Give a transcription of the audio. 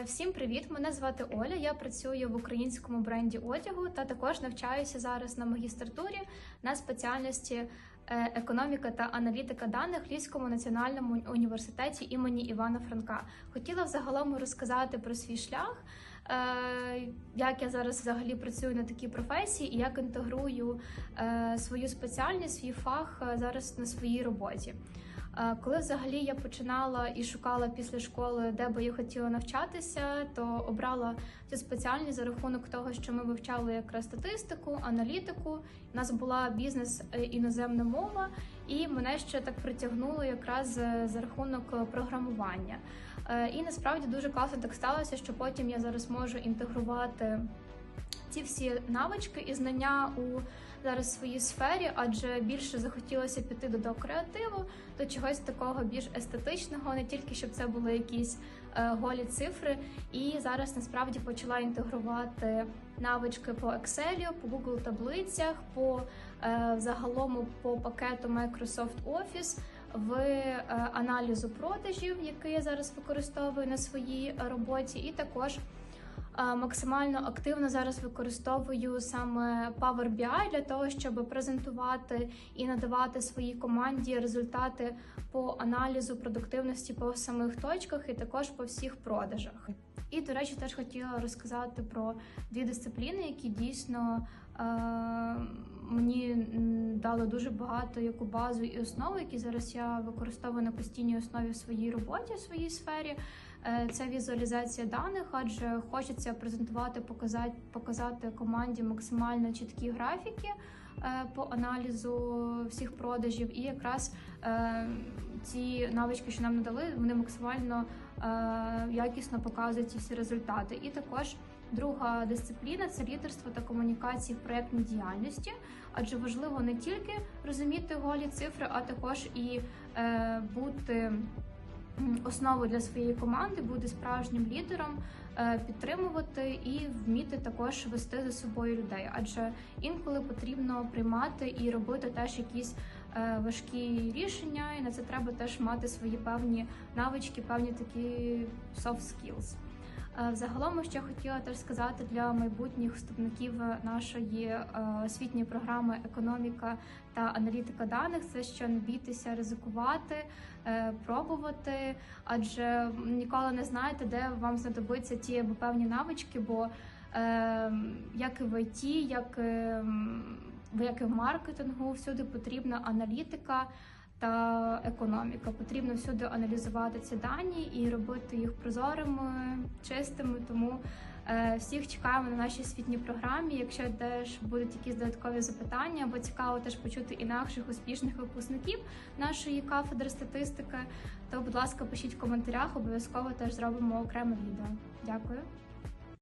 Е, Всім привіт! Мене звати Оля. Я працюю в українському бренді одягу та також навчаюся зараз на магістратурі на спеціальності е, економіка та аналітика даних Львівському національному університеті імені Івана Франка. Хотіла взагалом розказати про свій шлях, е, як я зараз взагалі працюю на такій професії і як інтегрую свою спеціальність, свій фах зараз на своїй роботі. Коли взагалі я починала і шукала після школи, де би я хотіла навчатися, то обрала цю спеціальність за рахунок того, що ми вивчали якраз статистику, аналітику. У нас була бізнес е, іноземна мова, і мене ще так притягнуло якраз е, за рахунок е, програмування. І насправді дуже класно так сталося, що потім я зараз можу інтегрувати ці всі навички і знання у зараз своїй сфері, адже більше захотілося піти до, креативу, до чогось такого більш естетичного, не тільки щоб це були якісь е, голі цифри. І зараз насправді почала інтегрувати навички по Excel, по Google таблицях, по е, загалом по пакету Microsoft Office. В е, аналізу продажів, який я зараз використовую на своїй роботі, і також Максимально активно зараз використовую саме Power BI для того, щоб презентувати і надавати своїй команді результати по аналізу продуктивності по самих точках і також по всіх продажах. І, до речі, теж хотіла розказати про дві дисципліни, які дійсно е, мені дали дуже багато яку базу і основу, які зараз я використовую на постійній основі в своїй роботі, в своїй сфері. Е, Це візуалізація даних, адже хочеться презентувати, показати, показати команді максимально чіткі графіки е, по аналізу всіх продажів. І якраз е, ці навички, що нам надали, вони максимально якісно показують ці всі результати. І також друга дисципліна це лідерство та комунікації в проєктній діяльності, адже важливо не тільки розуміти голі цифри, а також і бути м, основою для своєї команди, бути справжнім лідером, е, підтримувати і вміти також вести за собою людей. Адже інколи потрібно приймати і робити теж якісь е, важкі рішення, і на це треба теж мати свої певні навички, певні такі soft skills. Е, Взагалом, ще хотіла теж сказати для майбутніх вступників нашої е, освітньої програми економіка та аналітика даних, це що не бійтеся ризикувати, е, пробувати, адже ніколи не знаєте, де вам знадобиться ті або певні навички, бо як і в ІТ, як, е, як і в маркетингу, всюди потрібна аналітика та економіка. Потрібно всюди аналізувати ці дані і робити їх прозорими, чистими. Тому е, всіх чекаємо на нашій освітній програмі. Якщо теж будуть якісь додаткові запитання, або цікаво теж почути і наших успішних випускників нашої кафедри статистики, то будь ласка, пишіть в коментарях. Обов'язково теж зробимо окреме відео. Дякую.